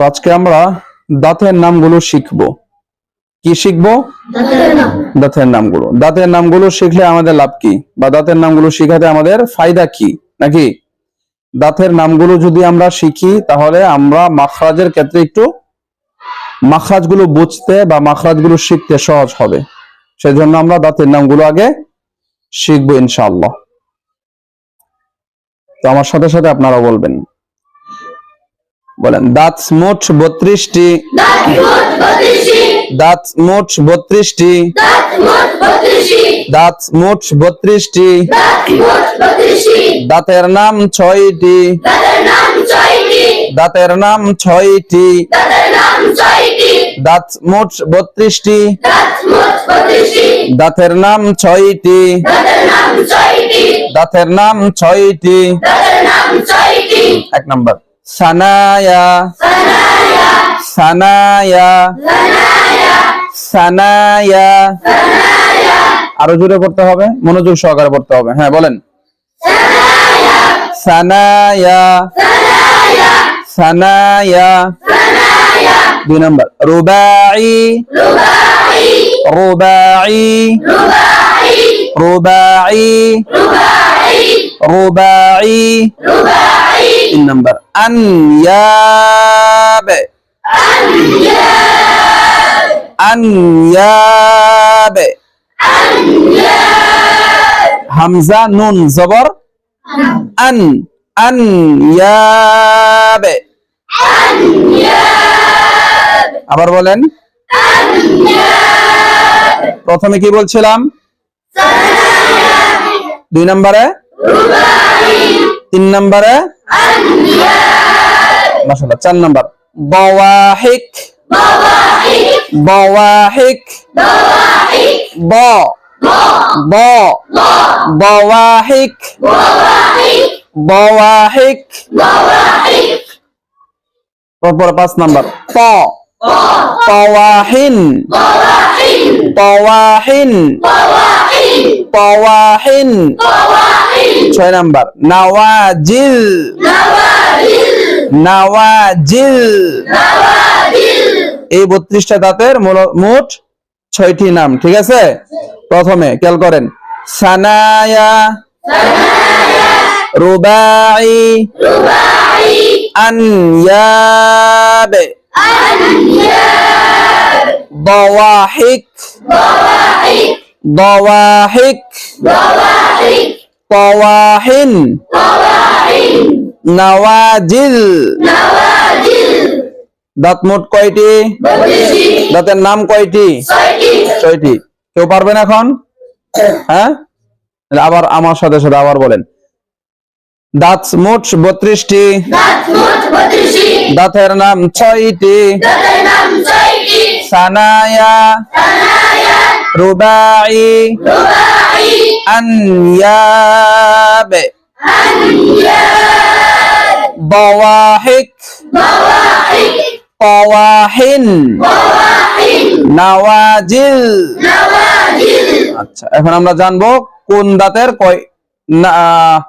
তো আজকে আমরা দাঁতের নামগুলো শিখব। কি শিখব? দাঁতের নামগুলো। দাঁতের নামগুলো শিখলে আমাদের লাভ কি? বা দাঁতের নামগুলো শিখাতে আমাদের ফায়দা কি? নাকি? দাঁতের নামগুলো যদি আমরা শিখি তাহলে আমরা মাখরাজের ক্ষেত্রে একটু মাখরাজগুলো বুঝতে বা মাখরাজগুলো শিখতে সহজ হবে। সেজন্য আমরা দাঁতের নামগুলো আগে শিখব ইনশাআল্লাহ। তো আমার সাথে সাথে আপনারা বলবেন। বলেন দাঁত মোট বত্রিশটি। দাঁত মোট বত্রিশটি। দাঁত মোট বত্রিশটি। দাঁতের নাম ছয়টি। দাঁতের নাম ছয়টি। দাঁত মোট বত্রিশটি। দাঁতের নাম ছয়টি। দাঁতের নাম ছয়টি। এক নম্বর। সানায়া। সানায়া। সানায়া। আরও জোরে পড়তে হবে, মনোযোগ সহকারে পড়তে হবে। হ্যাঁ বলেন। সানায়া। সানায়া। দুই নম্বর। রুবাই। রুবাই। রুবাই। রুবাই। তিন নম্বর। আনয়াব আনয়াব হামজা, নুন, জবর। আন আনয়াব আবার বলেন। প্রথমে কি বলছিলাম? দুই নম্বরে? তিন নম্বরে? মাশাআল্লাহ চার নম্বর। বওয়াহিক। বওয়াহিক। ব। ব। বওয়াহিক। বওয়াহিক। তারপরে পাঁচ নম্বর। প। পওয়াহিন। পওয়াহিন। পওয়াহিন। ছয় নাম্বার নাওয়াজিল নাওয়াজিল এই বত্রিশটা দাঁতের মূল- মোট ছয়টি নাম ঠিক আছে প্রথমে খেয়াল করেন সানায়া রুবাই আনয়াব ضواحك ضواحك طواحن নওয়াজিল দাঁত মোট কয়টি দাঁতের নাম কয়টি ছয়টি কেউ পারবেন এখন হ্যাঁ তাহলে আবার আমার সাথে সাথে আবার বলেন দাঁত মোট বত্রিশটি দাঁতের নাম ছয়টি সানায়া রুবাই আনয়াব ضواحك طواحن নওয়াজিল আচ্ছা এখন আমরা জানবো কোন দাঁতের কয় না- আহ,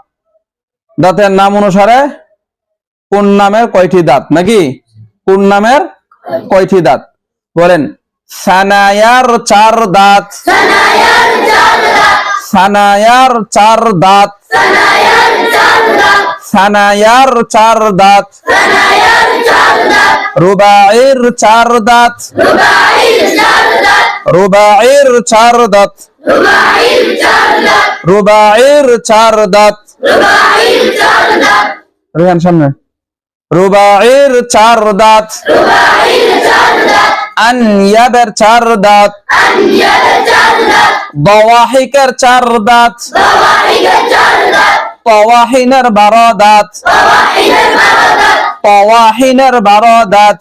দাঁতের নাম অনুসারে কোন নামের কয়টি দাঁত নাকি কোন নামের কয়টি দাঁত বলেন সানায়ার চার দাঁত সানায়ার চার দাঁত সানায়ার চার দাঁত রুবাইর চার দাঁত রুবাইর চার দাঁত রুবাইর চার দাঁত রেহান সামনে রুবাইর চার দাঁত আনয়াবের চার দাঁত। বওয়াহিকের চার দাঁত। তওয়াহিনের বারো দাঁত। তওয়াহিনের বারো দাঁত।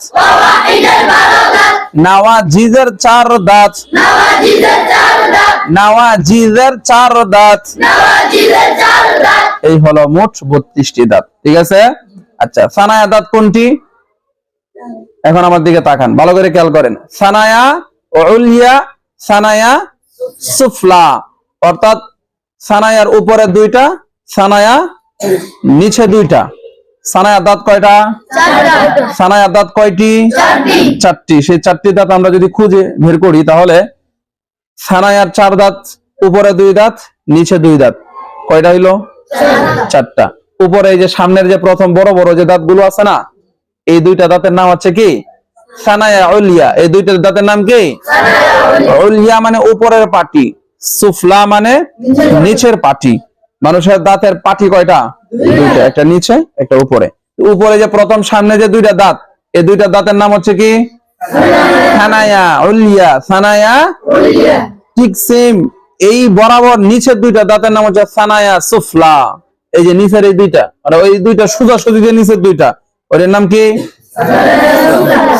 নাওয়াজিজের চার দাঁত। নাওয়াজিজের চার দাঁত। এই হলো মোট বত্রিশটি দাঁত। ঠিক আছে? আচ্ছা সানায়া দাঁত কোনটি? এখন আমার দিকে তাকান ভালো করে খেয়াল করেন। সানায়া উলিয়া সানায়া সুফলা। অর্থাৎ সানায়ার উপরে দুইটা সানায়া নিচে দুইটা। সানায়ার দাঁত কয়টা? সানায়ার দাঁত কয়টি? চারটি। সেই চারটি দাঁত আমরা যদি খুঁজে বের করি তাহলে সানায়ার চার দাঁত উপরে দুই দাঁত নিচে দুই দাঁত। কয়টা হইল? চারটা। উপরে এই যে সামনের যে প্রথম বড় বড় যে দাঁতগুলো আছে না এই দুইটা দাঁতের নাম হচ্ছে কি? সানায়া উলিয়া। এই দুইটা দাঁতের নাম কি? উলিয়া। মানে উপরের পাটি সুফলা মানে নিচের পাটি। মানুষের দাঁতের পাটি কয়টা? দুইটা। একটা নিচে একটা উপরে। উপরে যে প্রথম সামনে যে দুইটা দাঁত এই দুইটা দাঁতের নাম হচ্ছে কি? সানায়া উলিয়া। সানায়া ঠিক সেম এই বরাবর নিচের দুইটা দাঁতের নাম হচ্ছে সানায়া সুফলা। এই যে নিচের এই দুইটা মানে ওই দুইটা সোজা সুজি যে নিচের দুইটা ওটার নাম কি?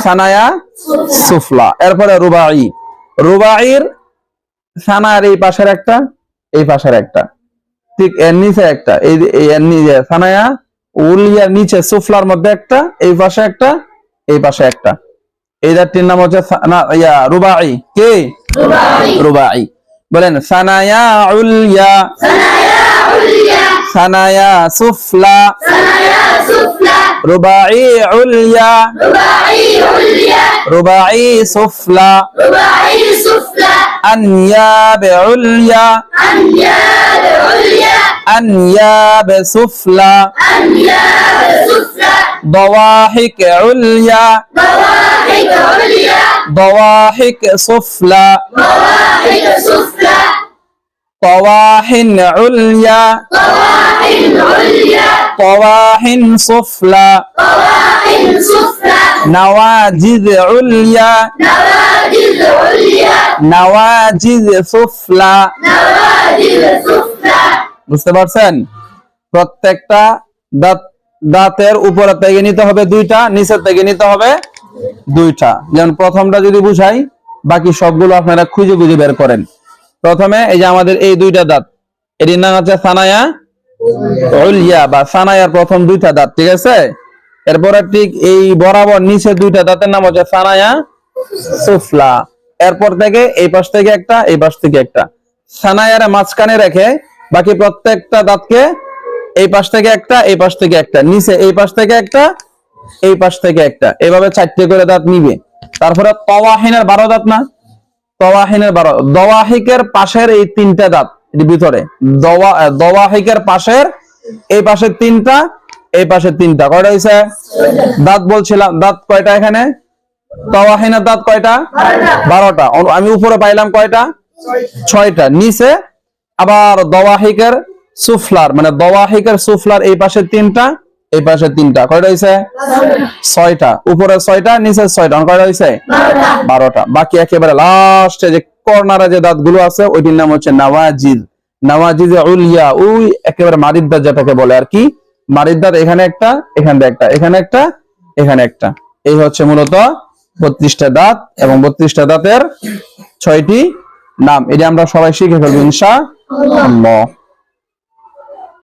সানায়া সুফলা। এরপরে রুবাই। রুবাইর সানার এই পাশের একটা এই পাশের একটা। ঠিক এর নিচে একটা এই এর নিচে সানায়া উলিয়ার নিচে সুফলার মধ্যে একটা এই পাশে একটা এই পাশে একটা। এই দাঁতটির নাম হচ্ছে ইয়া রুবাই। কে? রুবাই। বলেন সানায়া উলিয়া সানায়া সুফলা। رباعي عليا. رباعي عليا. رباعي سفلى. رباعي سفلى. أنياب عليا. أنياب عليا. أنياب سفلى. أنياب سفلى. ضواحك عليا. ضواحك عليا. ضواحك سفلى. ضواحك سفلى. طواحن عليا. طواحن عليا. سفلى نواجذ عليا نواجذ سفلى বুঝতে পারছেন প্রত্যেকটা দাঁত দাঁতের উপরে থেকে নিতে হবে দুইটা নিচের থেকে নিতে হবে দুইটা যেমন প্রথমটা যদি বুঝাই বাকি সবগুলো আপনারা খুঁজে খুঁজে বের করেন প্রথমে এই যে আমাদের এই দুইটা দাঁত এটির নাম হচ্ছে সানায়া বা সানায়ার প্রথম দুইটা দাঁত, ঠিক আছে? এরপরে ঠিক এই বরাবর নিচে দুইটা দাঁতের নাম হচ্ছে সানায়া সুফলা। এরপর থেকে এই পাশ থেকে একটা, এই পাশ থেকে একটা। সানায়ার মাঝখানে রেখে বাকি প্রত্যেকটা দাঁতকে এই পাশ থেকে একটা, এই পাশ থেকে একটা। নিচে এই পাশ থেকে একটা, এই পাশ থেকে একটা। এভাবে চারটে করে দাঁত নিবে। তারপরে তওয়াহিনের বারো দাঁত না? তওয়াহিনের বারো। দওয়াহিকের পাশের এই তিনটা দাঁত। ভিতরে। দওয়া পাশের, এই পাশের তিনটা, এই পাশের তিনটা। কয়টা হয়েছে দাঁত বলছিলাম, দাঁত কয়টা এখানে? তওয়াহিনের দাঁত কয়টা? বারোটা। আমি উপরে পাইলাম কয়টা? ছয়টা। নিচে আবার দওয়াহিকের সুফলার মানে দওয়াহিকের সুফলার এই পাশে তিনটা, এই পাশে তিনটা। কয়টা হয়েছে ছয়টা। উপরে ছয়টা, নিচে ছয়টা। কয়টা হয়েছে বারোটা। বাকি একেবারে লাস্টে যে কর্নারে যে দাঁতগুলো আছে, ওইটির নাম হচ্ছে নাওয়াজিদ নওয়াজিদ উলিয়া, ওই একেবারে মারিদ দাঁত যেটাকে বলে আর কি। মারিদ দাঁত এখানে একটা এখানে একটা এখানে একটা এখানে একটা। এই হচ্ছে মূলত বত্রিশটা দাঁত এবং বত্রিশটা দাঁতের ছয়টি নাম। এটা আমরা সবাই শিখে ফেলব ইনশা